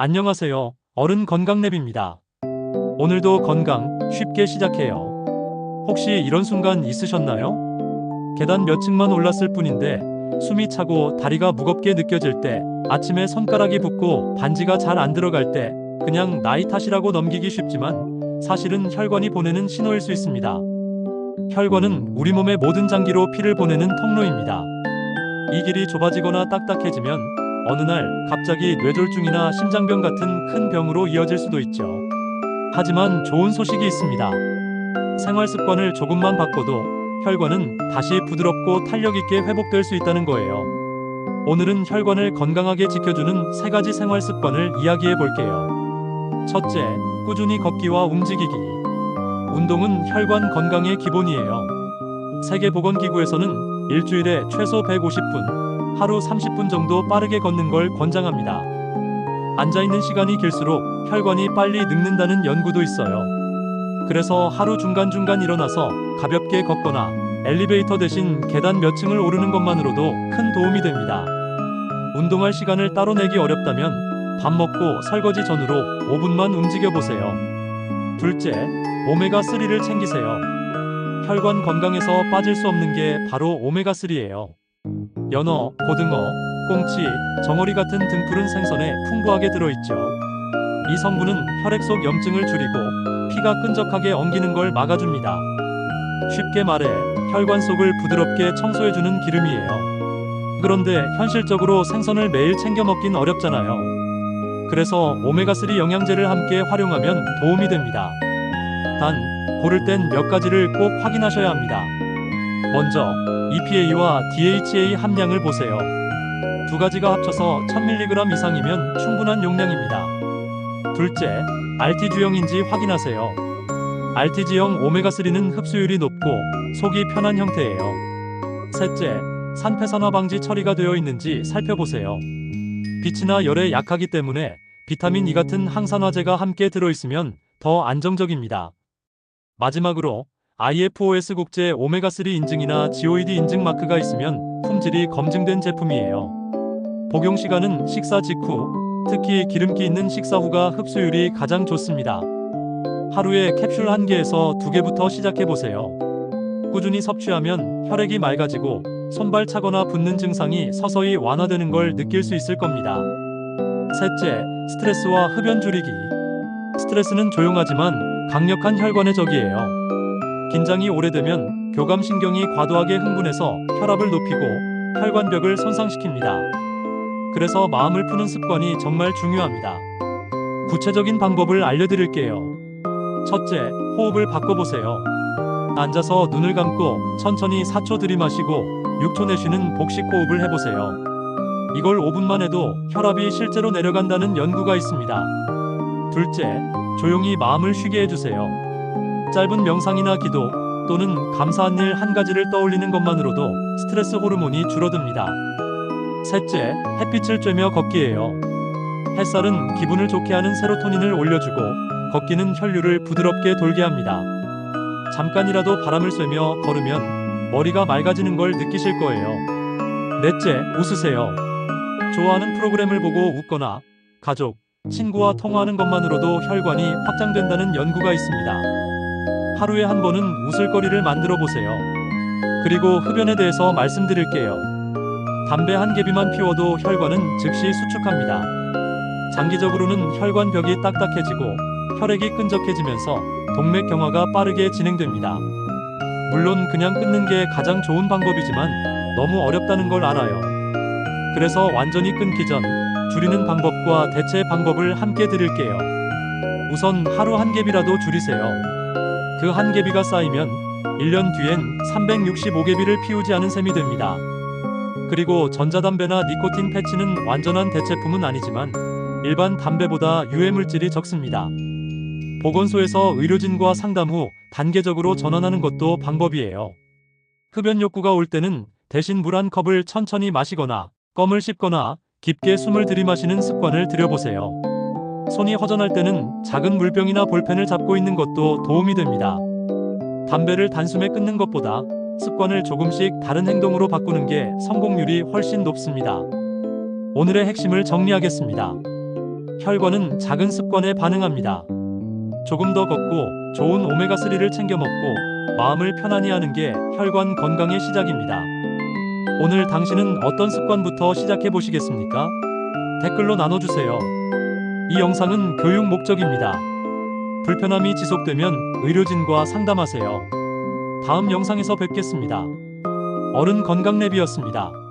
안녕하세요. 어른 건강랩입니다. 오늘도 건강 쉽게 시작해요. 혹시 이런 순간 있으셨나요? 계단 몇 층만 올랐을 뿐인데 숨이 차고 다리가 무겁게 느껴질 때, 아침에 손가락이 붓고 반지가 잘 안 들어갈 때, 그냥 나이 탓이라고 넘기기 쉽지만 사실은 혈관이 보내는 신호일 수 있습니다. 혈관은 우리 몸의 모든 장기로 피를 보내는 통로입니다. 이 길이 좁아지거나 딱딱해지면 어느 날 갑자기 뇌졸중이나 심장병 같은 큰 병으로 이어질 수도 있죠. 하지만 좋은 소식이 있습니다. 생활 습관을 조금만 바꿔도 혈관은 다시 부드럽고 탄력 있게 회복될 수 있다는 거예요. 오늘은 혈관을 건강하게 지켜주는 세 가지 생활 습관을 이야기해 볼게요. 첫째, 꾸준히 걷기와 움직이기. 운동은 혈관 건강의 기본이에요. 세계보건기구에서는 일주일에 최소 150분, 하루 30분 정도 빠르게 걷는 걸 권장합니다. 앉아있는 시간이 길수록 혈관이 빨리 늙는다는 연구도 있어요. 그래서 하루 중간중간 일어나서 가볍게 걷거나 엘리베이터 대신 계단 몇 층을 오르는 것만으로도 큰 도움이 됩니다. 운동할 시간을 따로 내기 어렵다면 밥 먹고 설거지 전후로 5분만 움직여 보세요. 둘째, 오메가3를 챙기세요. 혈관 건강에서 빠질 수 없는 게 바로 오메가3예요. 연어, 고등어, 꽁치, 정어리 같은 등푸른 생선에 풍부하게 들어있죠. 이 성분은 혈액 속 염증을 줄이고 피가 끈적하게 엉기는 걸 막아줍니다. 쉽게 말해 혈관 속을 부드럽게 청소해주는 기름이에요. 그런데 현실적으로 생선을 매일 챙겨 먹긴 어렵잖아요. 그래서 오메가3 영양제를 함께 활용하면 도움이 됩니다. 단, 고를 땐 몇 가지를 꼭 확인하셔야 합니다. 먼저, EPA와 DHA 함량을 보세요. 두 가지가 합쳐서 1000mg 이상이면 충분한 용량입니다. 둘째, RTG형인지 확인하세요. RTG형 오메가3는 흡수율이 높고 속이 편한 형태예요. 셋째, 산패산화 방지 처리가 되어 있는지 살펴보세요. 빛이나 열에 약하기 때문에 비타민 E 같은 항산화제가 함께 들어있으면 더 안정적입니다. 마지막으로 IFOS 국제 오메가3 인증이나 GOED 인증 마크가 있으면 품질이 검증된 제품이에요. 복용 시간은 식사 직후, 특히 기름기 있는 식사 후가 흡수율이 가장 좋습니다. 하루에 캡슐 한 개에서 두 개부터 시작해 보세요. 꾸준히 섭취하면 혈액이 맑아지고 손발 차거나 붓는 증상이 서서히 완화되는 걸 느낄 수 있을 겁니다. 셋째, 스트레스와 흡연 줄이기. 스트레스는 조용하지만 강력한 혈관의 적이에요. 긴장이 오래되면 교감신경이 과도하게 흥분해서 혈압을 높이고 혈관벽을 손상시킵니다. 그래서 마음을 푸는 습관이 정말 중요합니다. 구체적인 방법을 알려드릴게요. 첫째, 호흡을 바꿔보세요. 앉아서 눈을 감고 천천히 4초 들이마시고 6초 내쉬는 복식 호흡을 해보세요. 이걸 5분만 해도 혈압이 실제로 내려간다는 연구가 있습니다. 둘째, 조용히 마음을 쉬게 해주세요. 짧은 명상이나 기도 또는 감사한 일 한 가지를 떠올리는 것만으로도 스트레스 호르몬이 줄어듭니다. 셋째, 햇빛을 쬐며 걷기예요. 햇살은 기분을 좋게 하는 세로토닌을 올려주고 걷기는 혈류를 부드럽게 돌게 합니다. 잠깐이라도 바람을 쐬며 걸으면 머리가 맑아지는 걸 느끼실 거예요. 넷째, 웃으세요. 좋아하는 프로그램을 보고 웃거나 가족, 친구와 통화하는 것만으로도 혈관이 확장된다는 연구가 있습니다. 하루에 한 번은 웃을거리를 만들어 보세요. 그리고 흡연에 대해서 말씀드릴게요. 담배 한 개비만 피워도 혈관은 즉시 수축합니다. 장기적으로는 혈관 벽이 딱딱해지고 혈액이 끈적해지면서 동맥 경화가 빠르게 진행됩니다. 물론 그냥 끊는 게 가장 좋은 방법이지만 너무 어렵다는 걸 알아요. 그래서 완전히 끊기 전 줄이는 방법과 대체 방법을 함께 드릴게요. 우선 하루 한 개비라도 줄이세요. 그 한 개비가 쌓이면 1년 뒤엔 365개비를 피우지 않은 셈이 됩니다. 그리고 전자담배나 니코틴 패치는 완전한 대체품은 아니지만 일반 담배보다 유해 물질이 적습니다. 보건소에서 의료진과 상담 후 단계적으로 전환하는 것도 방법이에요. 흡연 욕구가 올 때는 대신 물 한 컵을 천천히 마시거나 껌을 씹거나 깊게 숨을 들이마시는 습관을 들여보세요. 손이 허전할 때는 작은 물병이나 볼펜을 잡고 있는 것도 도움이 됩니다. 담배를 단숨에 끊는 것보다 습관을 조금씩 다른 행동으로 바꾸는 게 성공률이 훨씬 높습니다. 오늘의 핵심을 정리하겠습니다. 혈관은 작은 습관에 반응합니다. 조금 더 걷고 좋은 오메가3를 챙겨 먹고 마음을 편안히 하는 게 혈관 건강의 시작입니다. 오늘 당신은 어떤 습관부터 시작해 보시겠습니까? 댓글로 나눠주세요. 이 영상은 교육 목적입니다. 불편함이 지속되면 의료진과 상담하세요. 다음 영상에서 뵙겠습니다. 어른 건강 랩이었습니다.